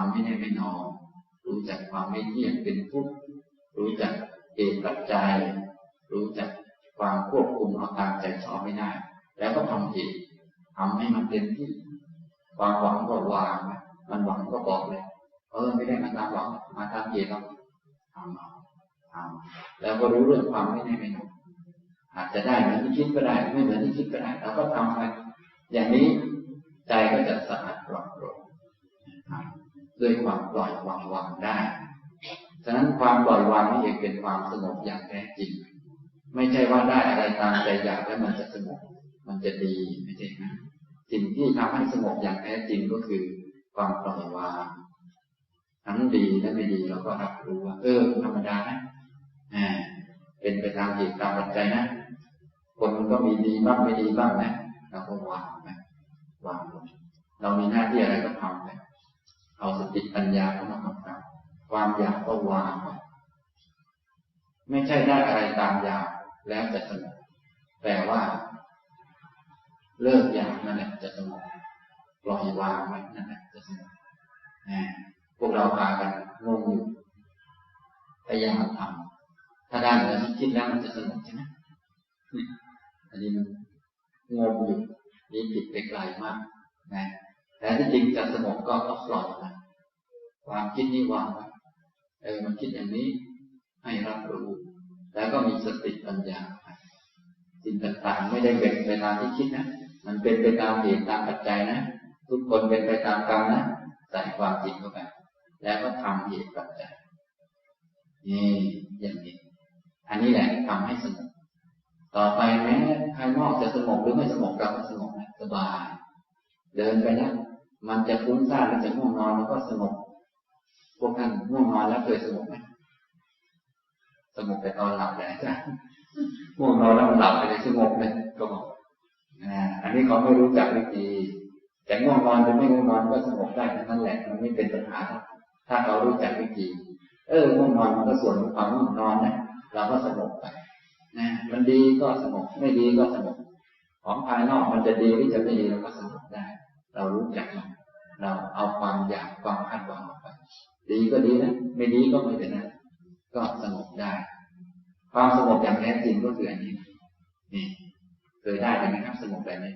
ความไม่แน่ไม่นอน รู้จักความไม่เที่ยงเป็นทุกข์รู้จักเหตุปัจจัย รู้จักความควบคุมเอาตามใจชอบไม่ได้ แล้วก็ทำเหตุทำให้มันเต็มที่ ความหวังก็วางมันหวังก็บอกเลย เออไม่ได้มาตามหวังมาตามเหตุเราทำเอาทำแล้วก็รู้เรื่องความไม่แน่ไม่นอนอาจจะได้เหมือนที่คิดก็ได้ ไม่เหมือนที่คิดก็ได้เราก็ทำไปอย่างนี้ใจก็จะสะอาดปลอดโปร่ง ด้วยความปล่อยวางวางได้ ฉะนั้นความปล่อยวางนี่เองเป็นความสงบอย่างแท้จริง ไม่ใช่ว่าได้อะไรตามใจอยากแล้วมันจะสงบ มันจะดีไม่ใช่นะสิ่งที่ทำให้สงบอย่างแท้จริงก็คือ ความปล่อยวาง ทั้งดีและไม่ดีเราก็รับรู้ว่า เออธรรมดานะอ่าเป็นไปตามเหตุตามปัจจัยนะ คนมันก็มีดีบ้างไม่ดีบ้างนะเราก็วางไปวางลงเรามีหน้าที่อะไรก็ทำไป เอาสติปัญญาเข้ามากำกับความอยากก็วางไปไม่ใช่ได้อะไรตามอยากแล้วจะสงบแต่ว่า เลิกอยากนั่นแหละจะสงบปล่อยวางไว้นั่นแหละจะสงบพวกเราพากันงงอยู่พยายามทำถ้าได้แล้วคิดแล้วมันจะสงบใช่ไหมอันนี้มันงงอยู่นี่ผิดไปไกลมากนะแต่ที่จริงจะสงบก็ต้องปล่อยมัน ความคิดนี้วางไว้เออมันคิดอย่างนี้ให้รับรู้ แล้วก็มีสติปัญญาสิ่งต่างๆ ไม่ได้เป็นไปตามที่คิดนะมันเป็นไปตามเหตุตามปัจจัยนะ ทุกคนเป็นไปตามกรรมนะใส่ความจริงเข้าไปแล้วก็ทำเหตุปัจจัยนี่อย่างนี้ อันนี้แหละทำให้สงบต่อไปแม้ภายนอกจะสงบหรือไม่สงบเราก็สงบนะสบาย เดินไปแล้วมันจะฟุ้งซ่านหรือจะง่วงนอนมันก็สงบ พวกท่านง่วงนอนแล้วเคยสงบไหมสงบแต่ตอนหลับแหละจ้ะง่วงนอนแล้วมันหลับไปเลยสงบเลยก็บอกอันนี้เขาไม่รู้จักวิธี แต่ง่วงนอนหรือไม่ง่วงนอนก็สงบได้นั่นแหละมันไม่เป็นปัญหา ถ้าเขารู้จักวิธี เออง่วงนอนมันก็ส่วนของความง่วงนอนนะเราก็สงบไปนะมันดีก็สงบไม่ดีก็สงบของภายนอกมันจะดีหรือจะไม่ดีเราก็สงบได้ เรารู้จักมันเราเอาความอยากความคาดหวัง ดีก็ดีนะ ไม่ดีก็ไม่เป็นไรก็สงบได้ ความสงบอย่างแท้จริงก็คืออันนี้ นี่เคยได้ไหมครับ สงบแบบนี้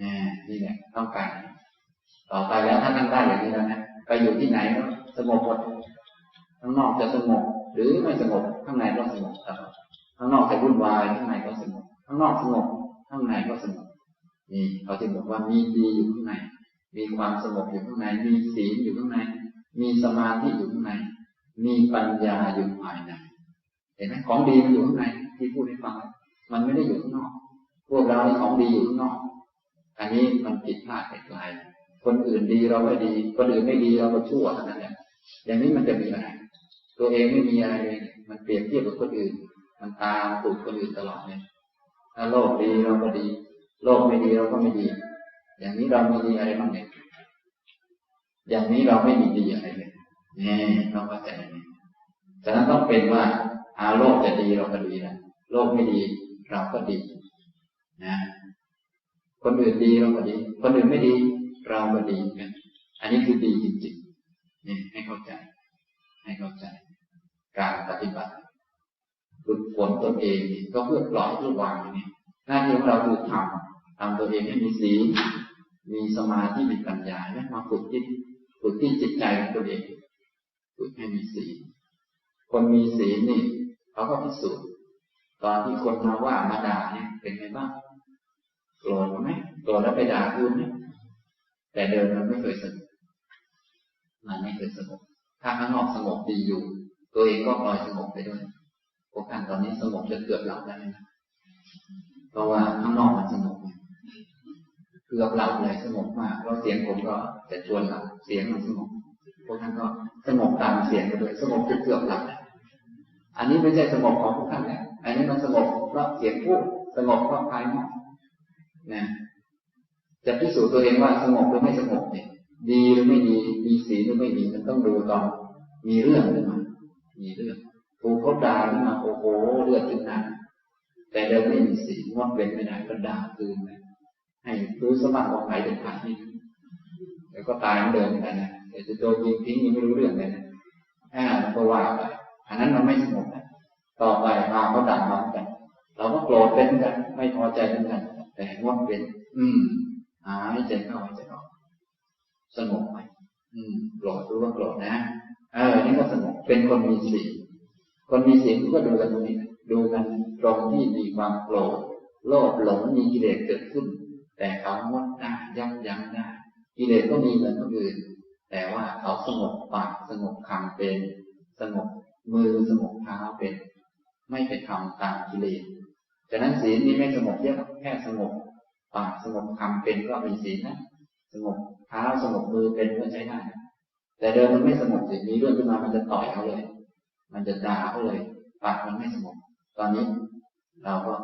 นี่นี่แหละต้องการ ต่อไปแล้วถ้าท่านได้อย่างนี้แล้วนะไปอยู่ที่ไหนก็สงบหมดข้างนอกจะสงบหรือไม่สงบข้างในก็สงบตลอดข้างนอกจะวุ่นวายข้างในก็สงบข้างนอกสงบข้างในก็สงบนี่เขาจะบอกว่ามีดีอยู่ข้างใน มีความสงบอยู่ข้างใน มีศีลอยู่ข้างใน มีสมาธิอยู่ข้างใน มีปัญญาอยู่ภายใน เห็นไหมของดีมันอยู่ข้างในที่พูดให้ฟัง มันไม่ได้อยู่ข้างนอก พวกเราในของดีอยู่ข้างนอก อันนี้มันผิดพลาดไปไกลคนอื่นดีเราไม่ดี คนอื่นไม่ดีเราก็ชั่วเท่านั้นแหละอย่างนี้มันจะมีอะไร ตัวเองไม่มีอะไรเลย มันเปรียบเทียบกับคนอื่น มันตามตูดคนอื่นตลอดเลยถ้าโลกดีเราก็ดี โลกไม่ดีเราก็ไม่ดี อย่างนี้เราไม่ดีอะไรบ้างเนี่ย อย่างนี้เราไม่มีดีอะไรเลยนี่ต้องเข้าใจนี่ฉะนั้นต้องเป็นว่าอาโลกจะดีเราก็ดีนะโลกไม่ดีเราก็ดี นะ คนอื่นดีเราก็ดี คนอื่นไม่ดี เราก็ดีกันอันนี้คือดีจริงๆนี่ให้เข้าใจ ให้เข้าใจ การปฏิบัติฝึกฝนตนเองก็เพื่อปล่อยเพื่อวางนี่หน้าที่ของเราคือทำทำตัวเองให้มีศีมีสมาธิมีปัญญาและมาฝึกที่ ฝึกที่จิตใจของตัวเองฝึกให้มีศีลคนมีศีลนี่เขาก็พิสูจน์ตอนที่คนมาว่ามาด่าเนี่ยเป็นไงบ้างโกรธไหมโกรธแล้วไปด่าคืนไหมแต่เดินมันไม่เคยสงบมันไม่เคยสงบถ้าข้างนอกสงบดีอยู่ ตัวเองก็ปล่อยสงบไปด้วยพวกท่านตอนนี้สงบจนเกือบหลับแล้วนะเพราะว่าข้างนอกมันสงบเกือบหลับเลยสงบมากเพราเสียงผมก็จะชวนหลับเสียงมันสงบพวกท่านก็สงบตามเสียงไปด้วยสงบจนเกือบหลับอันนี้ไม่ใช่สงบของพวกท่านนะอันนี้มันสงบเพราะเสียงพูดสงบเพราะภายนอกนะจะพิสูจน์ตัวเองว่าสงบหรือไม่สงบเนี่ย ดีหรือไม่ดีมีสีหรือไม่ดีมันต้องดูตอนมีเรื่องขึ้นมา มีเรื่องถูกเขาด่าขึ้นมาโอ้โหเลือดขึ้นหน้าแต่เดิมไม่มีสีงดเว้นไม่ได้ก็ด่าคืนไป ให้รู้สมัครของใครเป็นใครนี่แล้วก็ตายเหมือนเดิมกันนะแต่แต่จะโดนยิงทิ้งยังไม่รู้เรื่องเลยนะอ่ามันก็ว่าไปอันนั้นมันไม่สงบนะต่อไปพาเขาด่ามากัน เราก็โกรธเป็นกัน ไม่พอใจเป็นกัน แต่งดเป็น อืมหายใจเข้าหายใจออกสงบไหมอืมโกรธรู้ว่าโกรธนะเออนี่ก็สงบเป็นคนมีสีคนมีสีก็ดูกันตรงนี้ดูกันตรงที่มีความโกรธโลภหลงมีกิเลสเกิดขึ้น แต่เขางดได้ยับยั้งได้กิเลสก็มีเหมือนคนอื่น แต่ว่าเขาสงบปากสงบคำเป็น สงบมือสงบเท้าเป็น ไม่ไปทำตามกิเลสฉะนั้นศีลนี้ไม่สงบเยอะแค่สงบปากสงบคำเป็นก็มีศีลนะสงบเท้าสงบมือเป็นก็ใช้ได้แต่เดิมมันไม่สงบสิมีเรื่องขึ้นมามันจะต่อยเขาเลย มันจะด่าเขาเลย ปากมันไม่สงบ ตอนนี้ เราก็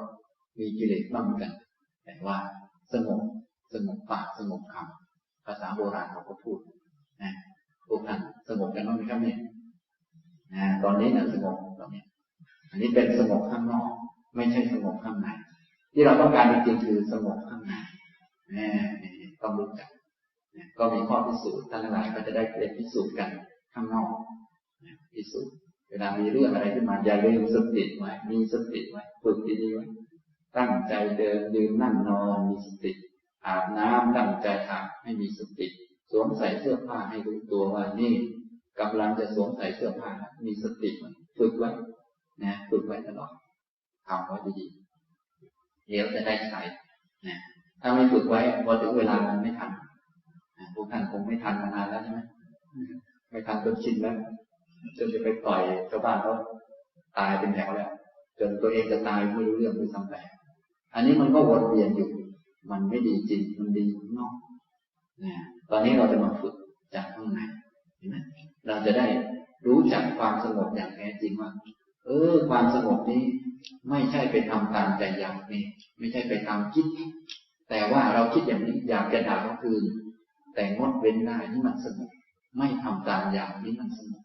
มีกิเลสบ้างเหมือนกัน แต่ว่า สงบสงบปากสงบคำภาษาโบราณเขาก็พูดนะพวกท่านสงบกันบ้างไหมครับเนี่ยนะตอนนี้นะสงบตอนนี้อันนี้เป็นสงบข้างนอก ไม่ใช่สงบข้างในที่เราต้องการจริงๆคือสงบข้างในนี่ต้องรู้จักก็มีข้อพิสูจน์ท่านหลายก็จะได้เรียนพิสูจน์กันข้างนอกพิสูจน์เวลามีเรื่องอะไรขึ้นมาอย่าลืมสติไว้มีสติไว้ฝึกดีๆไว้ ตั้งใจเดินยืนนั่งนอนมีสติ อาบน้ำตั้งใจทำให้มีสติ สวมใส่เสื้อผ้าให้รู้ตัวว่านี่กำลังจะสวมใส่เสื้อผ้ามีสติฝึกไว้นะฝึกไว้ตลอดทำไว้ดีๆเดี๋ยวจะได้ใช้นะถ้าไม่ฝึกไว้พอถึงเวลามันไม่ทันพวกท่านคงไม่ทันมานานแล้วใช่ไหมไม่ทันจนชินแล้วจนจะไปปล่อยชาวบ้านเขาตายเป็นแถวแล้วจนตัวเองจะตายไม่รู้เรื่องด้วยซ้ำไป อันนี้มันก็วนเวียนอยู่ มันไม่ดีจริง มันดีข้างนอกนะตอนนี้เราจะมาฝึกจากข้างในเห็นไหมเราจะได้รู้จักความสงบอย่างแท้จริงว่า เออ ความสงบนี้ ไม่ใช่ไปทำตามใจอยากนี่ไม่ใช่ไปตามคิด แต่ว่าเราคิดอย่างนี้อยากจะด่าก็คือ แต่งดเว้นได้นี่มันสงบไม่ทำตามอยากนี่มันสงบ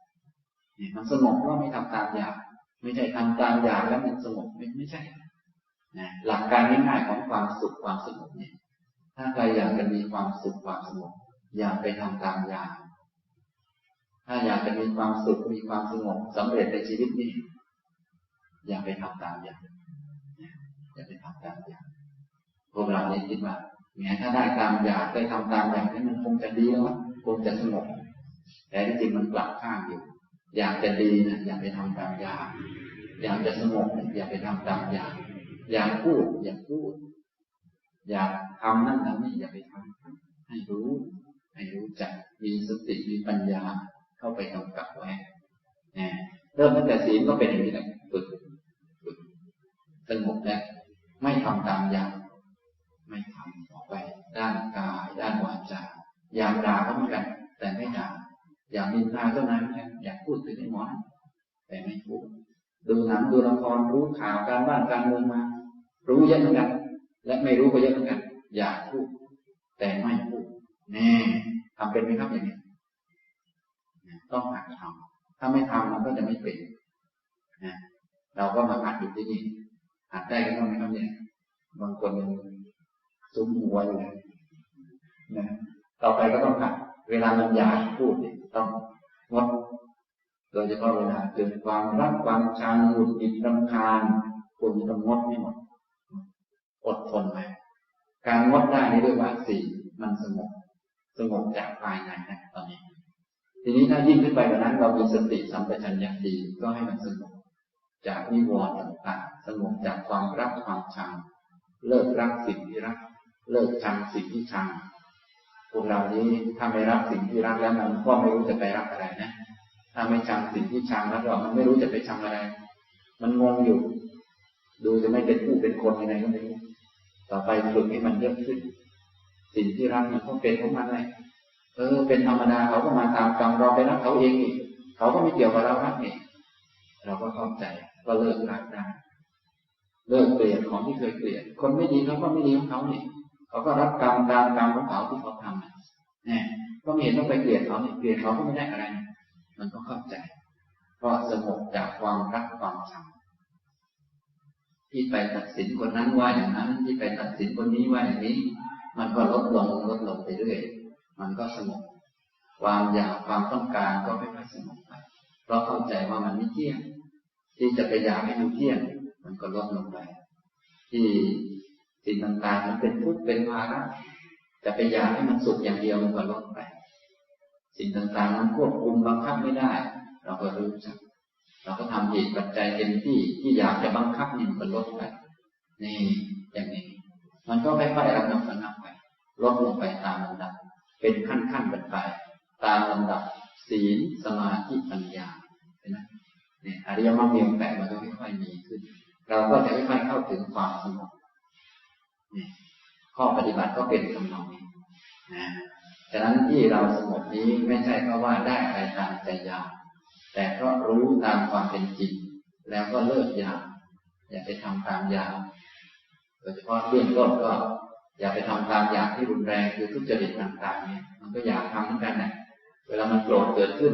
เนี่ยมันสงบเพราะไม่ทำตามอยาก ไม่ใช่ทำตามอยากแล้วมันสงบไม่ไม่ใช่ นะหลักการง่ายๆของความสุขความสงบเนี่ย ถ้าใครอยากจะมีความสุขความสงบอย่าไปทำตามอยาก ถ้าอยากจะมีความสุขมีความสงบสำเร็จในชีวิตนี้อย่าไปทำตามอยากอย่าไปทำตามอยากพวกเราเนี่ยคิดว่าแม้ถ้าได้ตามอยากได้ทำตามอยากนี่มันคงจะดีแล้วคงจะสงบแต่ที่จริงมันกลับข้างอยู่ อยากจะดีนะอย่าไปทำตามอยาก อยากจะสงบอย่าไปทำตามอยาก อยากพูด อย่าพูด อยากทำนั่นทำนี่อย่าไปทำให้รู้ ให้รู้จักมีสติมีปัญญาเข้าไปกำกับไว้เริ่มตั้งแต่ศีลก็เป็นอย่างนี้แหละฝึกฝึกสงบแล้วไม่ทำตามอยากไม่ทำออกไป ด้านกายด้านวาจาอยากด่าก็เหมือนกัน แต่ไม่ด่าอยากนินทาเจ้านายเหมือนกันอยากพูดถึงไอ้หมอแต่ไม่พูดดูหนังดูละครรู้ข่าวการบ้านการเมืองมา รู้เยอะเหมือนกัน และไม่รู้ก็เยอะเหมือนกัน อยากพูด แต่ไม่พูดแน่ทำเป็นไหมครับอย่างนี้ต้องหัดทำถ้าไม่ทำมันก็จะไม่เป็นนะเราก็มาหัดอยู่ที่นี่หัดได้กันบ้างไหมครับเนี่ยบางคนยังซุ้มหัวอยู่นะต่อไปก็ต้องหัดเวลามันอยากพูดต้องงดโดยเฉพาะเวลาเกิดความรักความชังหงุดหงิดรำคาญควรต้องงดให้หมด อดทนไว้การงดได้นี่เรียว่าสี่มันสงบสงบจากภายในนะตอนนี้ ทีนี้ถ้ายิ่งขึ้นไปกว่านั้น เรามีสติสัมปชัญญะดีก็ให้มันสงบจากนิวรณ์ต่างๆสงบจากความรักความชัง เลิกรักสิ่งที่รัก เลิกชังสิ่งที่ชังพวกเรานี้ถ้าไม่รักสิ่งที่รักแล้วมันก็ไม่รู้จะไปรักอะไรนะถ้าไม่ชังสิ่งที่ชังแล้วก็มันไม่รู้จะไปชังอะไร มันงงอยู่ ดูจะไม่เป็นผู้เป็นคนยังไงก็ไม่รู้ ต่อไปฝึกให้มันเยอะขึ้น สิ่งที่รักมันก็เป็นของมันเลยเออ เป็นธรรมดาเขาก็มาตามกรรมเราไปรักเขาเองอีกเขาก็ไม่เกี่ยวกับเรารักนี่เราก็เข้าใจก็เลิกรักได้เลิกเกลียดของที่เคยเกลียด คนไม่ดีเขาก็ไม่ดีของเขาเนี่ยเขาก็รับกรรมตามกรรมของเขาที่เขาทำเนี่ยก็ไม่เห็นต้องไปเกลียดเขาเนี่ยเกลียดเขาก็ไม่ได้อะไร มันก็เข้าใจเพราะสงบจากความรักความชัง ที่ไปตัดสินคนนั้นว่าอย่างนั้น ที่ไปตัดสินคนนี้ว่าอย่างนี้ มันก็ลดลงลดลงไปเรื่อยมันก็สงบความอยากความต้องการก็ค่อยสงบไปเพราะเข้าใจว่ามันไม่เที่ยง ที่จะไปอยากให้มันเที่ยง มันก็ลดลงไป ที่สิ่งต่างๆมันเป็นทุกข์เป็นภาระจะไปอยากให้มันสุขอย่างเดียวมันก็ลดไป สิ่งต่างๆมันควบคุมบังคับไม่ได้ เราก็รู้จัก เราก็ทำเหตุปัจจัยเต็มที่ที่อยากจะบังคับนี่มันลดไปนี่อย่างนี้ มันก็ค่อยๆระงับระงับไปลดลงไปตามลำดับ เป็นขั้นๆไป ตามลำดับ ศีลสมาธิปัญญาเห็นไหมเนี่ยอริยมรรคมีองแปดมันก็ค่อยๆมีขึ้น เราก็จะค่อยๆเข้าถึงความสงบเนี่ยข้อปฏิบัติก็เป็นคำนองนี้นะฉะนั้นที่เราสงบนี้ไม่ใช่เพราะว่าได้อะไรตามใจอยาก แต่เพราะรู้ตามความเป็นจริง แล้วก็เลิกอยากอย่าไปทำตามอยากโดยเฉพาะเรื่องต้นก็อย่าไปทำตามอยากที่รุนแรงคือทุจริตต่างๆเนี่ยมันก็อยากทำเหมือนกันนะเวลามันโกรธเกิดขึ้น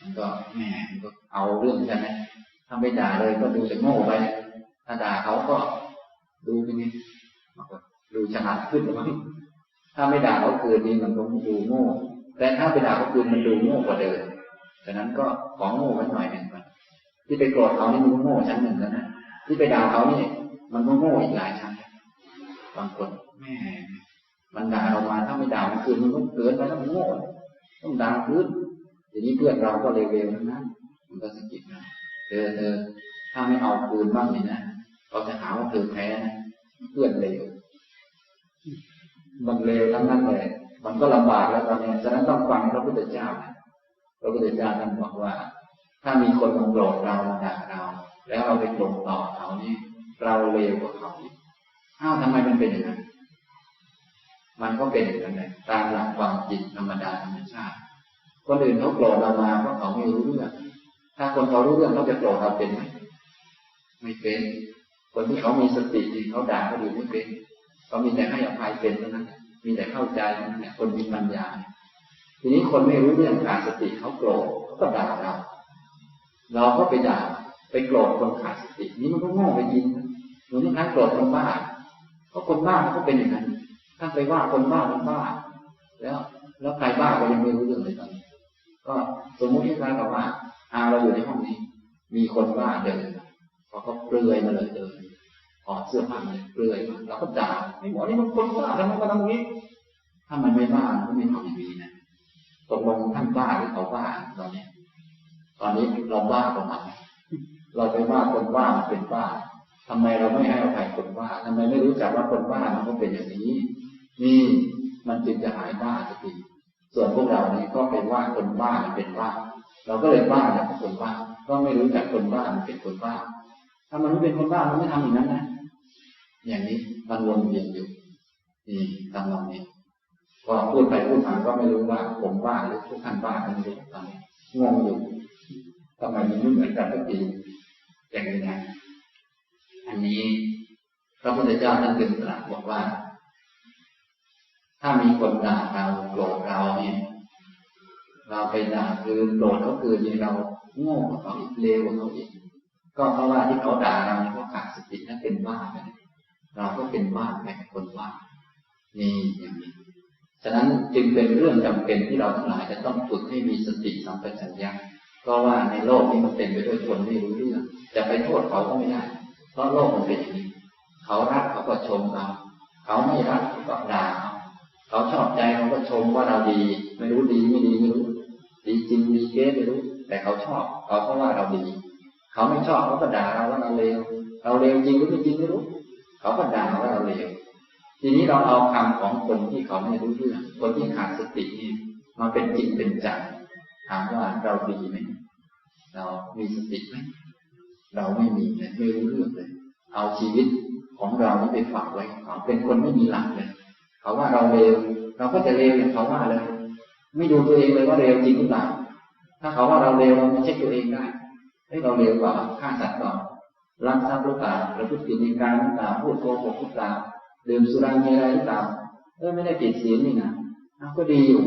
มันก็แหมมันก็เอาเรื่องใช่ไหมถ้าไม่ด่าเลยก็ดูจะโง่ไปถ้าด่าเขาก็ดูเป็นไงมันก็ดูฉลาดขึ้นหรือมั้งถ้าไม่ด่าเขาคืนนี้มันก็ดูโง่ แต่ถ้าไปด่าเขาคืนมันดูโง่กว่าเดิม ฉะนั้นก็ของโง่ไว้หน่อยหนึ่งก่อนที่ไปโกรธเขานี่มันโง่ชั้นหนึ่งแล้วนะที่ไปด่าเขานี่มันก็โง่อีกหลายชั้นบางคนแม่มันด่าเรามาถ้าไม่ด่ามันคืนมันก็เกินไปแล้วมันโง่ต้องด่าคืนทีนี้เพื่อนเราก็เลวๆทั้งนั้น มันก็สะกิดนะเธอเธอถ้าไม่เอาคืนบ้างนี่นะเราจะหาว่าเธอแพ้นะเพื่อนเลวมันเลวทั้งนั้นเลยมันก็ลำบากแล้วตอนนี้ฉะนั้นต้องฟังพระพุทธเจ้า พระพุทธเจ้าท่านบอกว่า ถ้ามีคนมาโกรธเรามาด่าเรา แล้วเราไปโกรธต่อเขานี่เราเลวกว่าเขาอีกอ้าวทำไมมันเป็นอย่างนั้น มันก็เป็นอย่างนั้นแหละตามหลักความจริงธรรมดาธรรมชาติ คนอื่นเขาโกรธเรามาเพราะเขาไม่รู้เรื่อง ถ้าคนเขารู้เรื่องเขาจะโกรธเราเป็นไหมไม่เป็น คนที่เขามีสติที่เขาด่าเขาดูไม่เป็นเขามีแต่ให้อภัยเป็นเท่านั้น มีแต่เข้าใจเท่านั้นคนมีปัญญา ทีนี้คนไม่รู้เรื่องขาดสติเขาโกรธเขาก็ด่าเรา เราก็ไปด่าไปโกรธคนขาดสติ นี่มันก็โง่ไปยินเหมือนที่ท่านโกรธคนบ้าเพราะคนบ้าเขาก็เป็นอย่างนั้นท่าไปว่าคนบ้าคนบ้า แล้ว แล้วใครบ้าก็ยังไม่รู้เรื่องเลยตอนนี้ก็สมมุติที่การกับว่าอาเราอยู่ในห้องนี้ มีคนบ้าเดินพอเขาเปลือยมาเลยเดินถอดเสื้อผ้าเลยเปลือยมาเราก็ด่าไม่หมอนี่มันคนบ้าทำไมมาทำนี้ ถ้ามันไม่บ้ามันไม่ทำอย่างนี้นะ ตกลงท่านบ้าหรือเขาบ้าตอนนี้ตอนนี้เราบ้าประมาณเราไปว่าคนบ้ามันเป็นบ้าทำไมเราไม่ให้อภัยคนบ้าทำไมไม่รู้จักว่าคนบ้ามันก็เป็นอย่างนี้ นี่มันจึงจะหายบ้าสักทีส่วนพวกเรานี่ก็ไปว่าคนบ้ามันเป็นบ้า เราก็เลยบ้าอย่างคนบ้า ก็ไม่รู้จักคนบ้ามันเป็นคนบ้า ถ้ามันไม่เป็นคนบ้ามันไม่ทำอย่างนั้นนะอย่างนี้มันวนเวียนอยู่นี่ตามลองนี้ พอพูดไปพูดมาก็ไม่รู้ว่า ผมบ้าหรือทุกท่านบ้ากันไม่รู้ตอนนี้งงอยู่ทำไมมันไม่เหมือนกันทุกทีอย่างนี้นะอันนี้พระพุทธเจ้าท่านจึงตรัสบอกว่า ถ้ามีคนด่าเราโกรธเราเนี่ย เราไปด่าคือโกรธเขาคือนี่เราโง่กว่าเขาอีกเลวกว่าเขาอีกก็เพราะว่าที่เขาด่าเราเนี่ยเขาขาดสตินั่นเป็นบ้าไปเราก็เป็นบ้าแบ่คนบ้านี่อย่างนี้ ฉะนั้นจึงเป็นเรื่องจำเป็นที่เราทั้งหลายจะต้องฝึกให้มีสติสัมปชัญญะเพราะว่าในโลกนี้มันเต็มไปด้วยคนไม่รู้เรื่อง จะไปโทษเขาก็ไม่ได้ เพราะโลกมันเป็นอย่างนี้ เขารักเขาก็ชมเราเขาไม่รักก็ด่าเขาเขาชอบใจเขาก็ชมว่าเราดี ไม่รู้ดีไม่ดีไม่รู้ ดีจริงดีเก๊ไม่รู้ แต่เขาชอบเขาก็ว่าเราดี เขาไม่ชอบเขาก็ด่าเราว่าเราเลวเราเลวจริงหรือไม่จริงไม่รู้ เขาก็ด่าว่าเราเลว ทีนี้เราเอาคำของคนที่เขาไม่รู้เรื่อง คนที่ขาดสตินี่มาเป็นจริงเป็นจังถามว่าเราดีไหมเรามีสติไหมเราไม่มีเลยไม่รู้เรื่องเลย เอาชีวิตของเรานี่ไปฝากไว้เขาเป็นคนไม่มีหลักเลย เขาว่าเราเลวเราก็จะเลวอย่างเขาว่าเลย ไม่ดูตัวเองเลยว่าเลวจริงหรือเปล่าถ้าเขาว่าเราเลวเราเช็คตัวเองได้เฮ้ยเราเลวกว่าฆ่าสัตว์เปล่ารักทรัพย์หรือเปล่าประพฤติผิดในการหรือเปล่าพูดโกหกหรือเปล่า ดื่มสุรามีอะไรหรือเปล่าเออไม่ได้ผิดศีลนี่นะก็ดีอยู่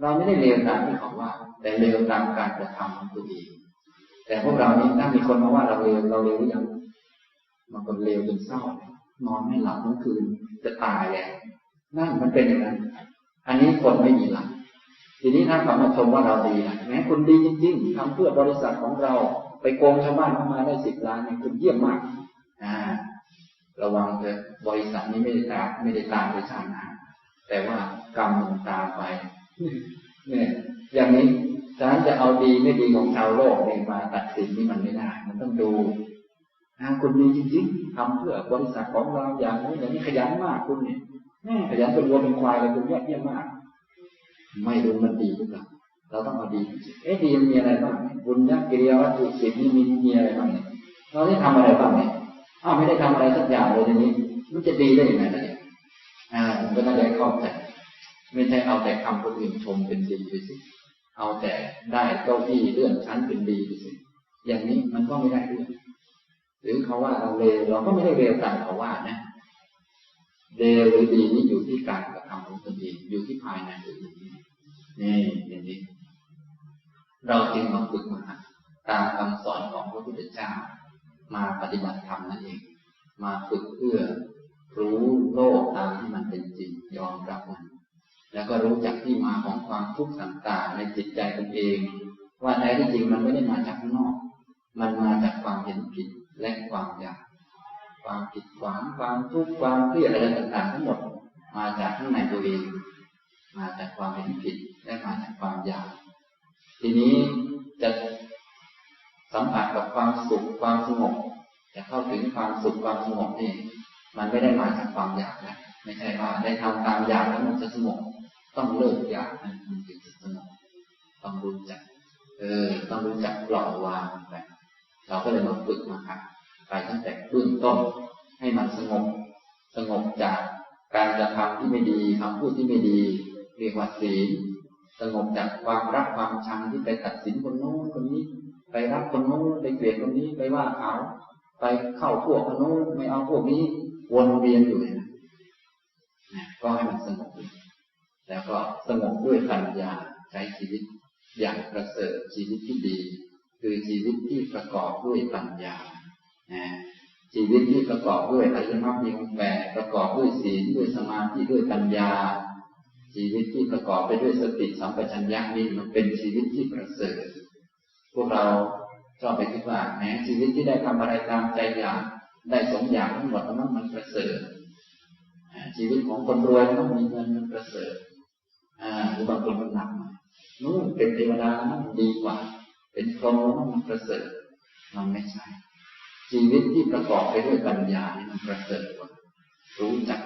เราไม่ได้เลวตามที่เขาว่า แต่เลวตามการกระทำของตัวเองแต่พวกเรานี้ถ้ามีคนมาว่าเราเลวเราเลวหรือยังมันก็เลวจนเศร้านอนไม่หลับทั้งคืนจะตายแล้วนั่นมันเป็นอย่างนั้น อันนี้คนไม่มีหลักทีนี้ถ้าเขามาชมว่าเราดีนะแม้คุณดีจริงๆทำเพื่อบริษัทของเรา ไปโกงชาวบ้านเข้ามาได้สิบล้านเนี่ยคุณเยี่ยมมาก อ่า ระวังเถอะบริษัทนี้ไม่ได้ตามไม่ได้ตามไปชาติหน้าแต่ว่ากรรมมันตามไป เนี่ย อย่างนี้ฉะนั้นจะเอาดีไม่ดีของชาวโลกเองมาตัดสินนี่มันไม่ได้ มันต้องดูนะคุณดีจริงๆทำเพื่อบริษัทของเราอย่างนี้อย่างนี้ขยันมากคุณเนี่ยแม่ขยันเป็นวัวเป็นควายเลยคุณยอดเยี่ยมมาก ไม่รู้มันดีหรือเปล่าเราต้องเอาดีเอ๊ะดีมีอะไรบ้างบุญญกิริยาวัตถุสิบนี่มีมีอะไรบ้างเนี่ยเราได้ทำอะไรบ้างเนี่ย อ้าวไม่ได้ทำอะไรสักอย่างเลยทีนี้ มันจะดีได้ยังไงล่ะเนี่ยอ่าผมก็น่าจะเข้าใจไม่ใช่เอาแต่คำคนอื่นชมเป็นดีไปสิเอาแต่ได้เก้าอี้เลื่อนชั้นเป็นดีไปสิอย่างนี้มันก็ไม่ได้ด้วยหรือเขาว่าเราเลวเราก็ไม่ได้เลวตามเขาว่านะเลวหรือดีนี่อยู่ที่การกระทำของตนเองอยู่ที่ภายในตัวเองนี่อย่างนี้ เราจึงมาฝึกมาตามคำสอนของพระพุทธเจ้า มาปฏิบัติธรรมนั่นเอง มาฝึกเพื่อรู้โลกตามที่มันเป็นจริงยอมรับมัน แล้วก็รู้จักที่มาของความทุกข์ต่างๆในจิตใจตนเอง ว่าแท้ที่จริงมันไม่ได้มาจากข้างนอก มันมาจากความเห็นผิดและความอยาก ความผิดหวังความทุกข์ความเครียดอะไรต่างๆ ทั้งหมดมาจากข้างในตัวเอง มาจากความเห็นผิดและมาจากความอยาก ทีนี้จะ สัมผัสกับความสุขความสงบจะเข้าถึงความสุขความสงบนี่ มันไม่ได้มาจากความอยากนะไม่ใช่ว่าได้ทำตามอยากแล้วมันจะสงบต้องเลิกอยากนะมันถึงจะสงบต้องรู้จัก เออ ต้องรู้จักปล่อยวางไปเราก็เลยมาฝึกมาครับไปตั้งแต่เบื้องต้น ให้มันสงบสงบจากการกระทำที่ไม่ดีคำพูดที่ไม่ดีเรียกว่าศีลสงบจากความรักความชังที่ไปตัดสินคนโน้นคนนี้ ไปรักคนโน้นไปเกลียดคนนี้ไปว่าเขา ไปเข้าพวกคนโน้นไม่เอาพวกนี้วนเวียนอยู่เนี่ยก็ให้มันสงบแล้วก็สงบด้วยปัญญาใช้ชีวิตอย่างประเสริฐชีวิตที่ดี คือชีวิตที่ประกอบด้วยปัญญาชีวิตที่ประกอบด้วยอริยมรรคมีองค์แปดประกอบด้วยศีลด้วยสมาธิด้วยปัญญา ชีวิตที่ประกอบไปด้วยสติสัมปชัญญะนี่มันเป็นชีวิตที่ประเสริฐ พวกเราชอบไปคิดว่าแม้ชีวิตที่ได้ทำอะไรตามใจอยากได้สมอยากทั้งหมดนั้นมันประเสริฐชีวิตของคนรวยต้องมีเงินมันประเสริฐอ่าหรือบางคนมันหนักนู่นเป็นเทวดานั่นดีกว่า เป็นพรหมนั่นมันประเสริฐมันไม่ใช่ ชีวิตที่ประกอบไปด้วยปัญญานี่มันประเสริฐกว่ารู้จัก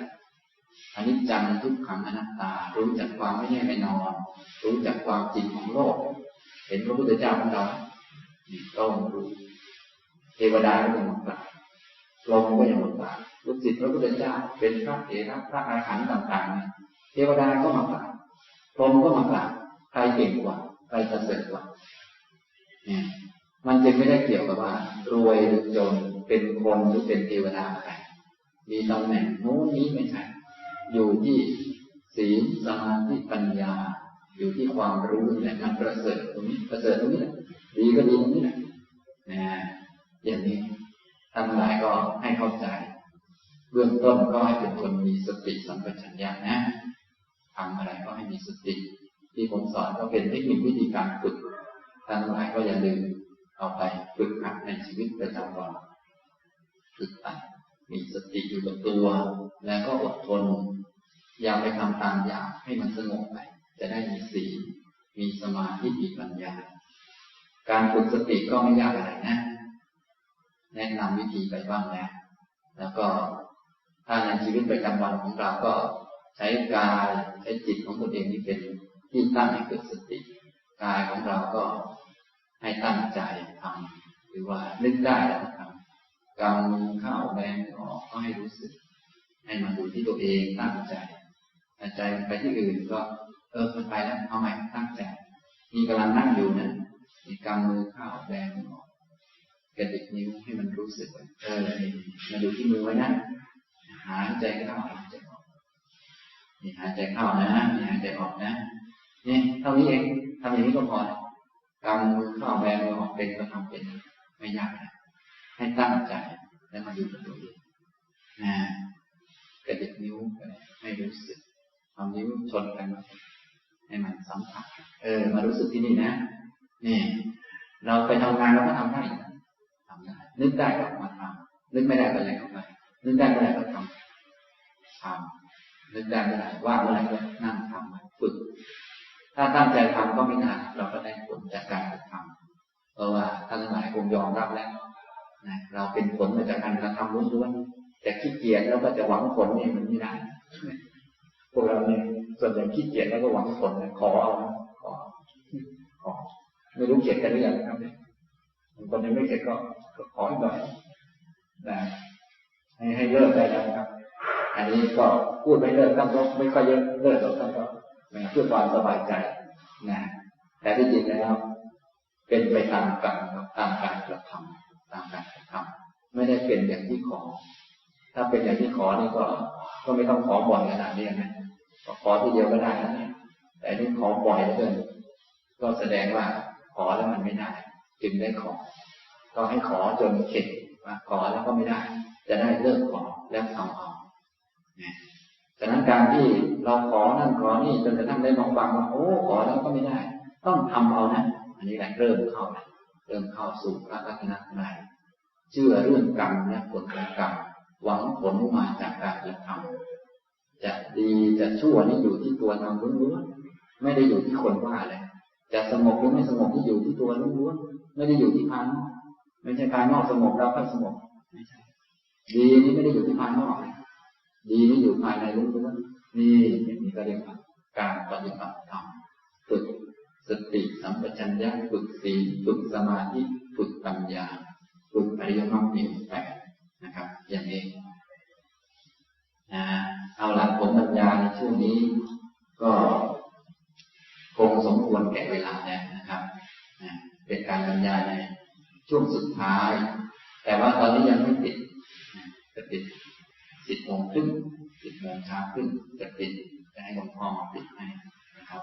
อันิจจังทุกขังอนัตตา รู้จักความไม่แน่ไม่นอน รู้จักความจริงของโลก เห็นพระพุทธเจ้าของเราต้องรู้เทวดาก็ยังหมากราบลมก็ยังหมากราลูกศิษย์พระพุทธเจ้าเป็นพระเถระพระอาหารหันต่างๆเทวดาก็มากราบพรหมก็มากราบใครเก่งกว่าใครจะเสริฐกว่าเนี่ยมันจึงไม่ได้เกี่ยวกับว่า รวยหรือจนเป็นคนหรือเป็นเทวดาอะไรมีตำแหน่งโน้นนี้ไม่ใช่อยู่ที่ศีลสมาธิปัญญา อยู่ที่ความรู้นี่แหละมันประเสริฐตรงนี้ประเสริฐตรงนี้แหละดีก็ดีตรงนี้แหละนะอย่างนี้ทั้งหลายก็ให้เข้าใจ เบื้องต้นก็ให้เป็นคนมีสติสัมปชัญญะนะทำอะไรก็ให้มีสติ ที่ผมสอนก็เป็นเทคนิควิธีการฝึกทั้งหลายก็อย่าลืมเอาไปฝึกหัดในชีวิตประจำวันฝึกไปมีสติอยู่กับตัว แล้วก็อดทน อย่าไปทำตามอยากให้มันสงบไป จะได้มีสีมีสมาธิมีปัญญา การฝึกสติก็ไม่ยากอะไรนะ แนะนำวิธีไปบ้างแล้วแล้วก็ถ้าในชีวิตประจำวันของเราก็ใช้กายใช้จิตของตัวเองที่เป็นที่ตั้งให้เกิดสติ กายของเราก็ให้ตั้งใจทำหรือว่านึกได้แล้วทำกำมือเข้าแบงออกก็ให้รู้สึก ให้มันดูที่ตัวเองตั้งใจใจไปที่อื่นก็ เออมันไปแล้วเอาใหม่ตั้งใจมีกำลังนั่งอยู่นะมีกำมือข้าวแบงออกกระดิกนิ้วให้มันรู้สึกเออมาดูที่มือไว้นะหายใจเข้าหายใจออกนี่หายใจเข้านะนี่หายใจออกนะนี่เท่านี้เองทำอย่างนี้ก็พอกำมือข้าวแบมือออกเป็นก็ทำเป็นไม่ยากนะให้ตั้งใจแล้วมาอยู่กับตัวเองนะกระดิกนิ้วไปให้รู้สึกเอานิ้วชนกัน ให้มันสัมผัสเออมารู้สึกที่นี่นะนี่เราไปทำงานเราก็ทำได้ทำได้นึกได้ก็มาทำนึกไม่ได้ก็ยังทำไปนึกได้เมื่อไรก็ทำทำนึกได้เมื่อไรว่างเมื่อไรก็นั่งทำฝึก ถ้าตั้งใจทำก็ไม่นานเราก็ได้ผลจากการทำเพราะว่าท่านหลายคงยอมรับแล้วนะเราเป็นผลมาจากการกระทำล้วนๆแต่ขี้เกียจแล้วก็จะหวังผลนี่มันไม่ได้พวกเราเนี่ย ส่วนใหญ่ขี้เกียจแล้วก็หวังผลขอเอาขอขอไม่รู้เกียจกันหรือยังครับเนี่ยคนยังไม่เสร็จก็ขออีกหน่อยนะให้ให้เลิกได้แล้วครับ อันนี้ก็พูดไม่เลิกต้งก็ไม่ค่อยเยอะเลิกต้งก็เพื่อความสบายใจนะแต่ที่จริงแล้ว เป็นไปตามกรรมตามการกระทำตามการกระทำไม่ได้เป็นอย่างที่ขอ ถ้าเป็นอย่างที่ขอนี่ก็ก็ไม่ต้องขอบ่อยขนาดนี้นะ ขอทีเดียวก็ได้แล้วเนี่ยแต่นี่ขอบ่อยเหลือเกินก็แสดงว่าขอแล้วมันไม่ได้ จึงได้ขอ ก็ให้ขอจนเข็ดว่าขอแล้วก็ไม่ได้ จะได้เลิกขอแล้วทำเอาฉะนั้นการที่เราขอนั่นขอนี่จนกระทั่งได้มองฟังว่าโอ้ขอแล้วก็ไม่ได้ ต้องทำเอานะอันนี้แหละเริ่มเข้าเริ่มเข้าสู่พระรัตนตรัยเชื่อเรื่องกรรมและผลของกรรมหวังผลมาจากการกระทำ จะดีจะชั่วนี่อยู่ที่ตัวทำล้วนๆไม่ได้อยู่ที่คนว่าเลยจะสงบหรือไม่สงบที่อยู่ที่ตัวล้วนๆไม่ได้อยู่ที่ภายนอกไม่ใช่ภายนอกสงบเราก็สงบไม่ใช่ดีนี่ไม่ได้อยู่ที่ภายนอกดีนี่อยู่ภายในล้วนๆนี่อย่างนี้ก็เรียกว่าการปฏิบัติธรรมฝึกสติสัมปชัญญะฝึกสีฝึกสมาธิฝึกปัญญาฝึกอริยมรรคมีแปดนะครับ อย่างนี้ เอาหลักผมปัญญาในช่วงนี้ ก็คงสมควรแก่เวลาแล้วนะครับเป็นการบรรยายในช่วงสุดท้าย แต่ว่าตอนนี้ยังไม่ติดจะติดสิบโมงครึ่งสิบโมงเช้าครึ่งจะติดจะให้หลวงพ่อมาติดให้นะครับ